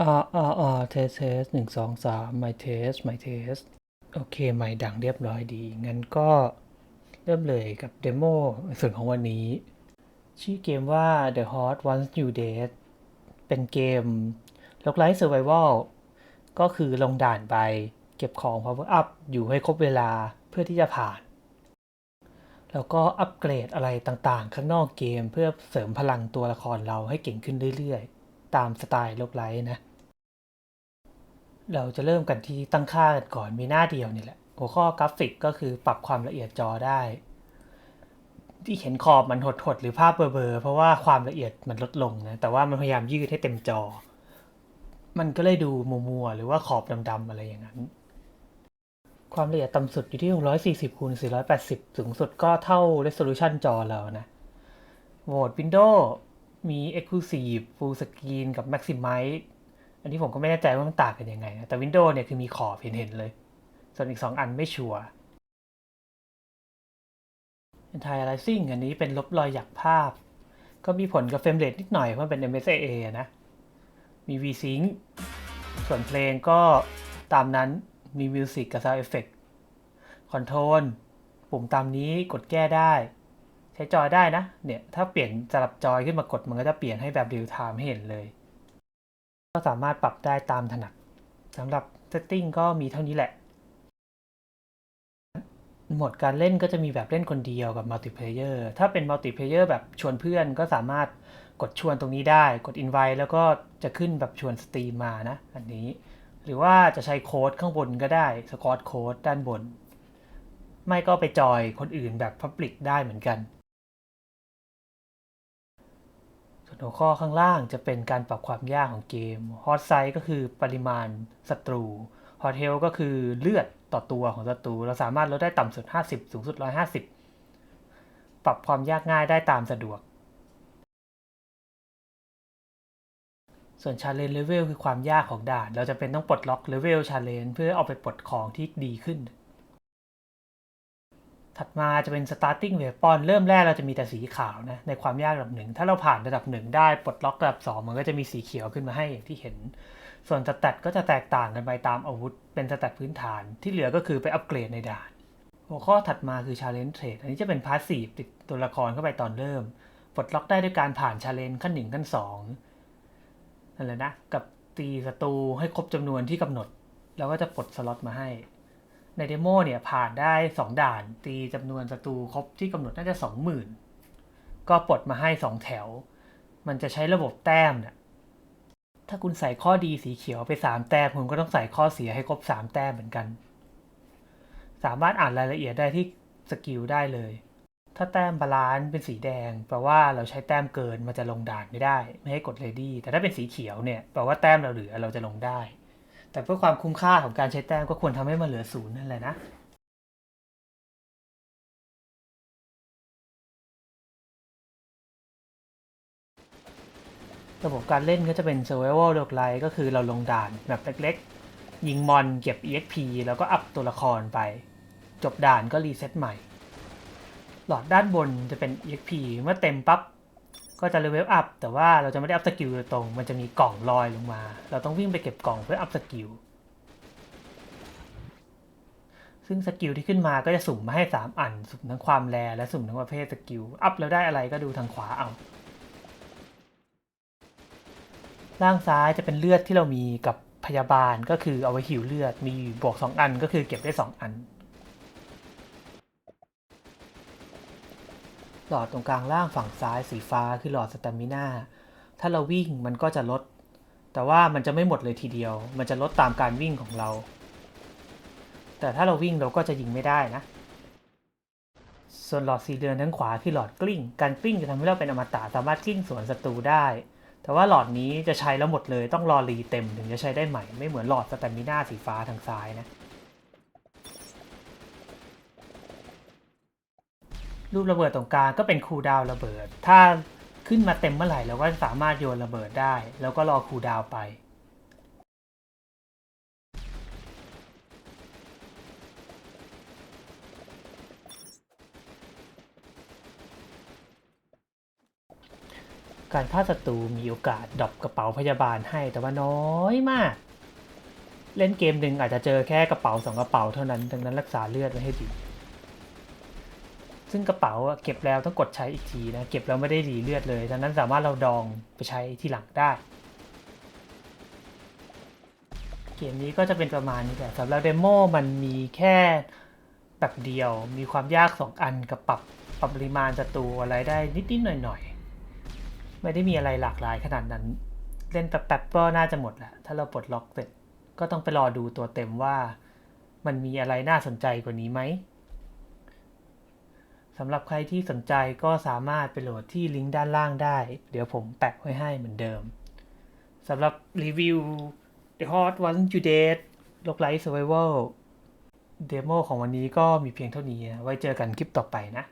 อ่าอ่าอ่าเทสเทสหนึ่งสองสามไม่เทสไม่เทสโอเค ไม่ดังเรียบร้อยดี งั้นก็เริ่มเลยกับเดโมส่วนของวันนี้ ชื่อเกมว่า The Hot Once You Dead เป็นเกม l o k l i k e Survival ก็คือลงด่านไปเก็บของ Power Up อยู่ให้ครบเวลาเพื่อที่จะผ่าน แล้วก็อัปเกรดอะไรต่างๆ ข้างนอกเกมเพื่อเสริมพลังตัวละครเราให้เก่งขึ้นเรื่อยๆ ตามสไตล์โลกไลท์นะ เราจะเริ่มกันที่ตั้งค่ากันก่อนมีหน้าเดียวนี่แหละ หัวข้อกราฟิกก็คือปรับความละเอียดจอได้ ที่เห็นขอบมันหดๆหรือภาพเบลอๆเพราะว่าความละเอียดมันลดลงนะ แต่ว่ามันพยายามยืดให้เต็มจอ มันก็เลยดูมัวๆหรือว่าขอบดำๆอะไรอย่างนั้น ความละเอียดต่ำสุดอยู่ที่ 640คูณ480 สูงสุดก็เท่า resolution จอเรานะโหมด Windows มี Exclusive Full Screen กับ Maximize อันนี้ผมก็ไม่แน่ใจว่ามันต่างกันยังไงนะแต่ Windows เนี่ยคือมีขอบเห็นๆเลย ส่วนอีก 2 อันไม่ชัวร์ Anti-aliasing อันนี้เป็นลบรอยหยักภาพ ก็มีผลกับเฟรมเรทนิดหน่อยเพราะมันเป็น MSAA นะ มี V-Sync ส่วนเพลงก็ตามนั้นมี Music กับ Sound Effect Control ปุ่มตามนี้กดแก้ได้ ใช้จอยได้นะ เนี่ย ถ้าเปลี่ยนสลับจอยขึ้นมากดมันก็จะเปลี่ยนให้แบบ real time ให้เห็นเลย ก็สามารถปรับได้ตามถนัดสำหรับ setting ก็มีเท่านี้แหละ โหมดการเล่นก็จะมีแบบเล่นคนเดียวกับ multiplayer ถ้าเป็น multiplayer แบบชวนเพื่อนก็สามารถกดชวนตรงนี้ได้ กด invite แล้วก็จะขึ้นแบบชวนสตรีมมานะ อันนี้ หรือว่าจะใช้โค้ดข้างบนก็ได้สกอตโค้ดด้านบน ไม่ก็ไปจอยคนอื่นแบบ Public ได้เหมือนกัน ส่วน หัวข้อข้างล่างจะเป็นการปรับความยากของเกม Hot Size ก็คือปริมาณศัตรู Hot Health ก็คือเลือดต่อตัวของศัตรู เราสามารถลดได้ต่ำสุด 50 สูงสุด 150 ปรับความยากง่ายได้ตามสะดวก ส่วน Challenge Level คือความยากของด่าน เราจะเป็นต้องปลดล็อก Level Challenge เพื่อเอาไปปลดของที่ดีขึ้น ถัดมาจะเป็น starting weapon เริ่มแรกเราจะมีแต่สีขาวนะในความยากระดับหนึ่ง ถ้าเราผ่านระดับหนึ่งได้ปลดล็อกระดับสองมันก็จะมีสีเขียวขึ้นมาให้อย่างที่เห็น ส่วนสแตทก็จะแตกต่างกันไปตามอาวุธ เป็นสแตทพื้นฐานที่เหลือก็คือไปอัปเกรดในด่าน หัวข้อถัดมาคือ challenge trade อันนี้จะเป็น passive ติดตัวละครเข้าไปตอนเริ่ม ปลดล็อกได้ด้วยการผ่าน challenge ขั้นหนึ่งขั้นสองนั่นแหละนะกับตีศัตรูให้ครบจำนวนที่กำหนด แล้วก็จะปลดสล็อตมาให้ ในเดโมเนี่ยผ่านได้ 2 ด่าน ตีจำนวนศัตรูครบที่กำหนดน่าจะ 20,000 ก็ปลดมาให้ 2 แถว มันจะใช้ระบบแต้มเนี่ยถ้าคุณใส่ข้อดีสีเขียวไป 3 แต้ม คุณก็ต้องใส่ข้อเสียให้ครบ 3 แต้มเหมือนกัน สามารถอ่านรายละเอียดได้ที่สกิลได้เลย ถ้าแต้มบาลานซ์เป็นสีแดง แปลว่าเราใช้แต้มเกินมันจะลงด่านไม่ได้ ไม่ให้กดเลดี้แต่ถ้าเป็นสีเขียวเนี่ยแปลว่าแต้มเราเหลือเราจะลงได้ แต่เพื่อความคุ้มค่าของการใช้แต้มก็ควรทำให้มันเหลือศูนย์นั่นแหละนะระบบการเล่นก็จะเป็น survival r o g u e l i k e ก็คือเราลงด่านแบบเล็กๆ ยิงมอนเก็บ exp แล้วก็อัพตัวละครไป จบด่านก็รีเซ็ตใหม่ หลอดด้านบนจะเป็น exp เมื่อเต็มปั๊บ ก็จะเลเวลอัพแต่ว่าเราจะไม่ได้อัพสกิลโดยตรง มันจะมีกล่องลอยลงมา เราต้องวิ่งไปเก็บกล่องเพื่ออัพสกิล ซึ่งสกิลที่ขึ้นมาก็จะสุ่มมาให้ 3 อัน สุ่มทั้งความแรและสุ่มทั้งประเภทสกิล อัพแล้วได้อะไรก็ดูทางขวาเอา ล่างซ้ายจะเป็นเลือดที่เรามีกับพยาบาลก็คือเอาไว้หิวเลือด มีบวก 2 อันก็คือเก็บได้ 2 อัน หลอดตรงกลางล่างฝั่งซ้ายสีฟ้าคือหลอดสตมิน่าถ้าเราวิ่งมันก็จะลด แต่ว่ามันจะไม่หมดเลยทีเดียว มันจะลดตามการวิ่งของเรา แต่ถ้าเราวิ่งเราก็จะยิงไม่ได้นะ ส่วนหลอดสีเดือนทั้งขวาคือหลอดกลิ้ง การกลิ้งจะทำให้เราเป็นอมตะสามารถกลิ้งสวนศัตรูได้ แต่ว่าหลอดนี้จะใช้แล้วหมดเลยต้องรอรีเต็มถึงจะใช้ได้ใหม่ ไม่เหมือนหลอดสแตมิน่าสีฟ้าทางซ้ายนะ รูประเบิดตรงกลางก็เป็นคูลดาวระเบิด ถ้าขึ้นมาเต็มเมื่อไหร่เราก็สามารถโยนระเบิดได้ แล้วก็รอคูลดาวไปกการฆ่าศัตรูมีโอกาสดรอปกระเป๋าพยาบาลให้แต่ว่าน้อยมาก เล่นเกมหนึ่งอาจจะเจอแค่กระเป๋าสองกระเป๋าเท่านั้น ดังนั้นรักษาเลือดไว้ให้ดี ซึ่งกระเป๋าเก็บแล้วต้องกดใช้อีกทีนะ เก็บแล้วไม่ได้รีเลือดเลยดังนั้นสามารถเราดองไปใช้ที่หลังได้ เกมนี้ก็จะเป็นประมาณนี้แหละสำหรับเดโมมันมีแค่แบบเดียว มีความยากสองอันกับปรับปรับปริมาณศัตรูอะไรได้นิดๆหน่อยๆ ไม่ได้มีอะไรหลากหลายขนาดนั้น เล่นแป๊บๆก็น่าจะหมดแหละถ้าเราปลดล็อกเสร็จก็ต้องไปรอดูตัวเต็มว่า มันมีอะไรน่าสนใจกว่านี้ไหม สำหรับใครที่สนใจก็สามารถไปโหลดที่ลิงก์ด้านล่างได้ เดี๋ยวผมแปะไว้ให้เหมือนเดิมสำหรับรีวิว The Hot One You Date l o k l i k e Survival เดโมของวันนี้ก็มีเพียงเท่านี้ ไว้เจอกันคลิปต่อไปนะ